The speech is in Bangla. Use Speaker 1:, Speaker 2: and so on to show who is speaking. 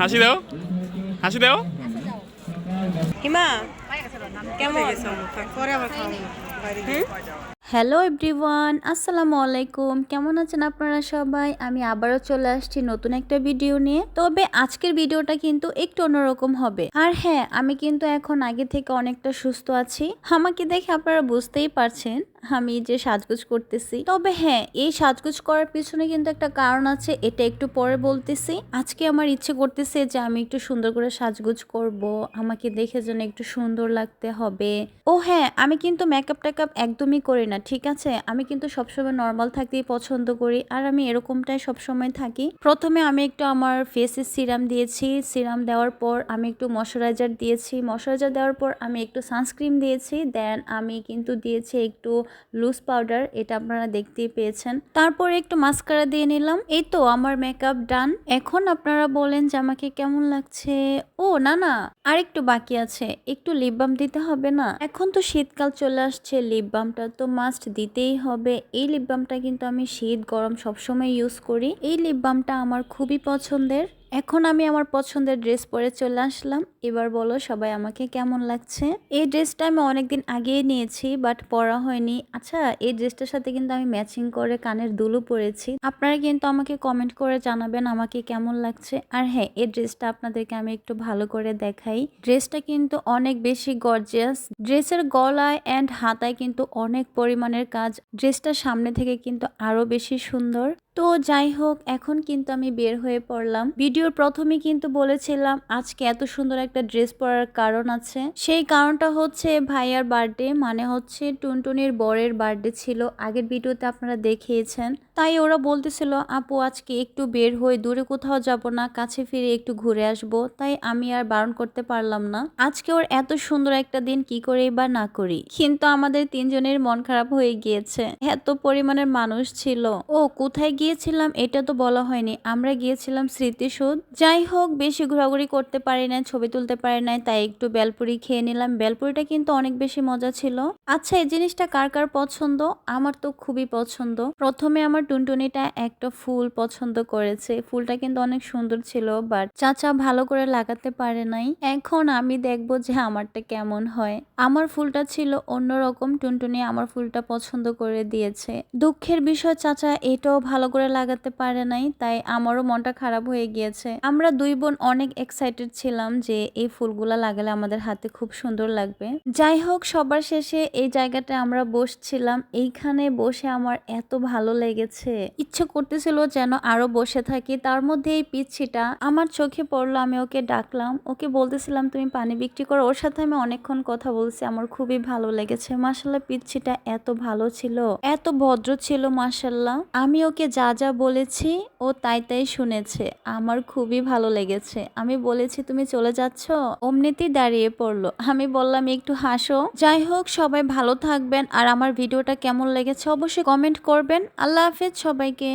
Speaker 1: হাসি দাও। হাসি দাও।
Speaker 2: হিমা কেমন?
Speaker 3: হ্যালো এভরিওয়ান আসসালামু আলাইকুম। কেমন আছেন আপনারা সবাই? আমি আবারও চলে আসছি নতুন একটা ভিডিও নিয়ে। তবে আজকের ভিডিওটা কিন্তু একটু অন্যরকম হবে। আর হ্যাঁ আমি কিন্তু এখন আগে থেকে অনেকটা সুস্থ আছি। আমাকে দেখে আপনারা বুঝতেই পারছেন আমি যে সাজগোজ করতেছি। তবে হ্যাঁ এই সাজগোজ করার পিছনে কিন্তু একটা কারণ আছে, এটা একটু পরে বলতেছি। আজকে আমার ইচ্ছে করতেছে যে আমি একটু সুন্দর করে সাজগোজ করব, আমাকে দেখে যেন একটু সুন্দর লাগতে হবে। ও হ্যাঁ আমি কিন্তু মেকআপ টেকআপ একদমই করি না, ঠিক আছে? আমি কিন্তু সবসময় নর্মাল থাকতেই পছন্দ করি, আর আমি এরকমটাই সবসময় থাকি। প্রথমে আমি একটু আমার ফেসে সিরাম দিয়েছি সিরাম দেওয়ার পর আমি একটু ময়শ্চারাইজার দিয়েছি। ময়শ্চারাইজার দেওয়ার পর আমি একটু সানস্ক্রিন দিয়েছি দেন আমি কিন্তু দিয়েছি একটু লুজ পাউডার এটা আপনারা দেখতেই পেয়েছেন। তারপরে একটু মাস্কারা দিয়ে নিলাম। এই তো আমার মেকআপ ডান এখন আপনারা বলেন যে আমাকে কেমন লাগছে? ও, না না আর একটু বাকি আছে। একটু লিপ বাম দিতে হবে না। এখন তো শীতকাল চলে আসছে লিপ বামটা তো মাস্ট দিতেই হবে। এই লিপ বামটা কিন্তু আমি শীত গরম সবসময় ইউজ করি। এই লিপ বামটা আমার খুবই পছন্দের। এখন আমি আমার পছন্দের ড্রেস পরে চলে আসলাম। এবার বলো সবাই আমাকে কেমন লাগছে? এই ড্রেসটা আমি অনেকদিন আগেই নিয়েছি বাট পরা হয়নি। আচ্ছা এই ড্রেসটার সাথে কিন্তু আমি ম্যাচিং করে কানের দুলও পরেছি। আপনারা কিন্তু আমাকে কমেন্ট করে জানাবেন আমাকে কেমন লাগছে। আর হ্যাঁ এই ড্রেসটা আপনাদেরকে আমি একটু ভালো করে দেখাই। ড্রেসটা কিন্তু অনেক বেশি গর্জিয়াস ড্রেসের গলায় অ্যান্ড হাতায় কিন্তু অনেক পরিমাণের কাজ। ড্রেসটা সামনে থেকে কিন্তু আরও বেশি সুন্দর। তো যাই হোক, এখন কিন্তু আমি বের হয়ে পড়লাম। ভিডিওর প্রথমে কিন্তু বলেছিলাম, আজকে এত সুন্দর একটা ড্রেস পরার কারণ আছে। সেই কারণটা হচ্ছে ভাইয়ার বার্থডে মানে হচ্ছে টুনটুনির বরের বার্থডে ছিল। আগের ভিডিওতে আপনারা দেখিয়েছেন। তাই ওরা বলতেছিল, আপু, আজকে একটু বের হয়ে দূরে কোথাও যাব না, কাছে ফিরে একটু ঘুরে আসব। তাই আমি আর বারণ করতে পারলাম না। আজকে ওর এত সুন্দর একটা দিন কি করেই বা না করি? কিন্তু আমাদের তিনজনের মন খারাপ হয়ে গিয়েছে। এত পরিমাণের মানুষ ছিল। ও, কোথায় গিয়েছিলাম এটা তো বলা হয়নি। আমরা গিয়েছিলাম স্মৃতিসৌধ। যাই হোক, বেশি ঘোরাঘুরি করতে পারি না ছবি তুলতে পারি নাই, তাই একটু বেলপুরি খেয়ে নিলাম। বেলপুরিটা কিন্তু অনেক বেশি মজা ছিল। আচ্ছা এই জিনিসটা কার কার পছন্দ? আমার তো খুবই পছন্দ। প্রথমে আমার টুনটুনিটা একটা ফুল পছন্দ করেছে। ফুলটা কিন্তু অনেক সুন্দর ছিল বাট চাচা ভালো করে লাগাতে পারে নাই। এখন আমি দেখব যে আমারটা কেমন হয়। আমার ফুলটা ছিল অন্যরকম। টুনটুনি আমার ফুলটা পছন্দ করে দিয়েছে। দুঃখের বিষয়, চাচা এটাও ভালো করে লাগাতে পারে নাই, তাই আমারও মনটা খারাপ হয়ে গিয়েছে। আমরা দুই বোন অনেক এক্সাইটেড ছিলাম যে এই ফুলগুলা লাগালে আমাদের হাতে খুব সুন্দর লাগবে। যাই হোক, সবার শেষে এই জায়গাটা আমরা বসছিলাম। এইখানে বসে আমার এত ভালো লেগেছে। ইচ্ছে করতেছিল যেন আরও বসে থাকি। তার মধ্যে এই পিচ্ছিটা আমার চোখে পড়ল, আমি ওকে ডাকলাম। ওকে বলতেছিলাম, তুমি পানি বিক্রি করো। ওর সাথে আমি অনেকক্ষণ কথা বলছি। আমার খুবই ভালো লেগেছে। মাসাল্লাহ পিচ্ছিটা এত ভালো ছিল। এত ভদ্র ছিল মাসাল্লাহ আমি ওকে যা যা বলেছি, ও তাই তাই শুনেছে। আমার খুবই ভালো লেগেছে। আমি বলেছি, তুমি চলে যাচ্ছ? অমনিতেই দাঁড়িয়ে পড়ল। আমি বললাম, একটু হাসো। যাই হোক, সবাই ভালো থাকবেন। আর আমার ভিডিওটা কেমন লেগেছে অবশ্যই কমেন্ট করবেন। আল্লাহ হাফেজ সবাইকে।